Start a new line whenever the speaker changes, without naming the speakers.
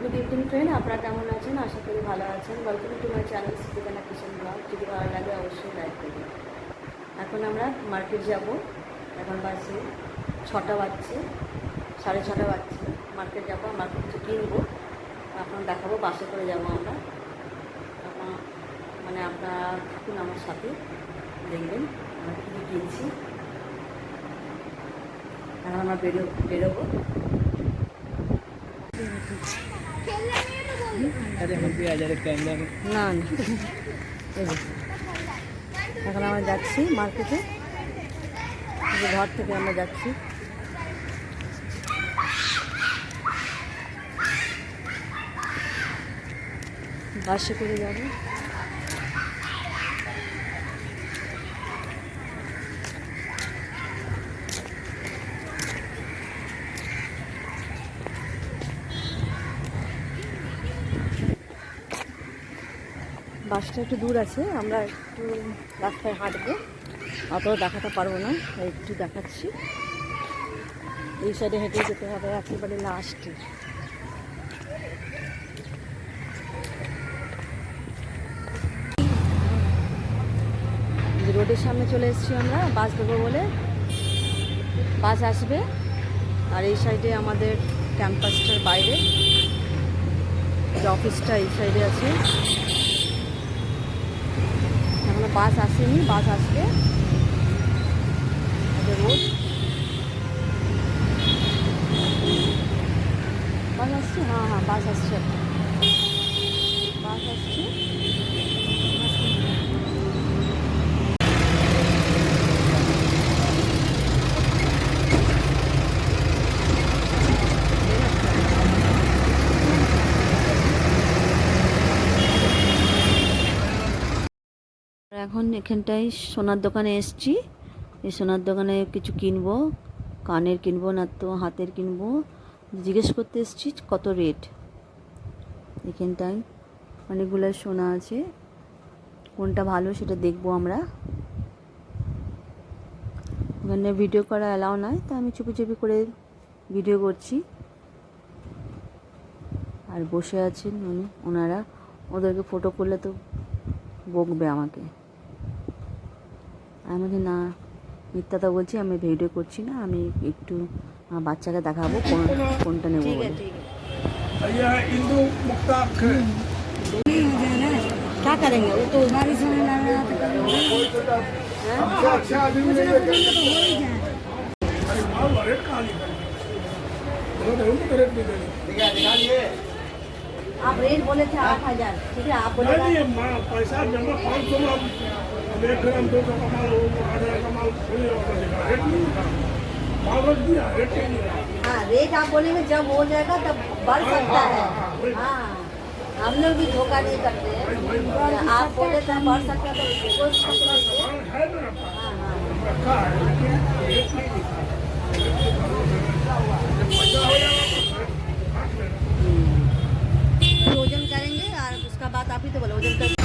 Good evening friend আপনারা কেমন আছেন? আশা করি ভালো আছেন। Welcome to my channel Siddikana kitchen blog যদি ভালো লাগে, অবশ্যই লাইক করবেন। এখন আমরা মার্কেট যাব। এখন বাজছে ছটা বাজছে, সাড়ে ছটা বাজছে। মার্কেট যাব মার্কেট কিছু কিনবো। আপনার দেখাবো, বাসে করে যাব আমরা। মানে আপনারা থাকুন আমার সাথে। দেখবেন, আমরা কী কিনছি। এখন আমরা বেরো বেরোবো। না না। এখন আমরা যাচ্ছি মার্কেটে ঘর থেকে আমরা যাচ্ছি। বাসে করে যাব। বাসটা একটু দূর আছে, আমরা একটু রাস্তায় হাঁটবো। অত দেখাতে পারব না একটু দেখাচ্ছি। এই সাইডে হেঁটে যেতে হবে, একেবারে লাস্টে রোডের সামনে চলে এসেছি আমরা বাস দেবো বলে। বাস আসবে, আর এই সাইডে আমাদের ক্যাম্পাসটার বাইরে। যে অফিসটা এই সাইডে আছে। বাস আসেনি বাস আসবে আমাদের রোড বাস আসছে হ্যাঁ হ্যাঁ বাস আসছে একটা। বাস আসছে এখন এখানটায় সোনার দোকানে এসছি। এই সোনার দোকানে কিছু কিনবো, কানের কিনবো, না তো হাতের কিনবো। জিজ্ঞেস করতে এসছি কত রেট এখানটায় অনেকগুলো সোনা আছে। কোনটা ভালো সেটা দেখব আমরা। ওখানে ভিডিও করা অ্যালাউ নয় তা আমি চুপি চুপি করে ভিডিও করছি। আর বসে আছেন উনি, ওনারা। ওদেরকে ফটো করলে তো বকবে আমাকে। আমি বলছি না মিথ্যাটা বলছি আমি ভিডিও করছি না আমি একটু আমার বাচ্চাকে দেখাবো কোন কোনটা নেবো বলে
यह हिंदू मुक्ता
क्या करेंगे वो तो
अच्छा अच्छा आदमी नहीं है अरे माल रेट कहाँ लिखा है वो तो उनको रेट भी देंगे
आप रेट बोले थे आठ हज़ार ठीक है? आप बोले
नहीं पैसा जमा पाँच सौ एक ग्राम दो सौ का माल आठ हज़ार का माल रेट नहीं दिया रेट नहीं
हाँ रेट आप बोलेंगे जब हो जाएगा तब बढ़ सकता है हाँ। हम लोग भी धोखा नहीं करते। हैं आप बोले तो बढ़ सकता है तो
आप ही तो बोलो उधर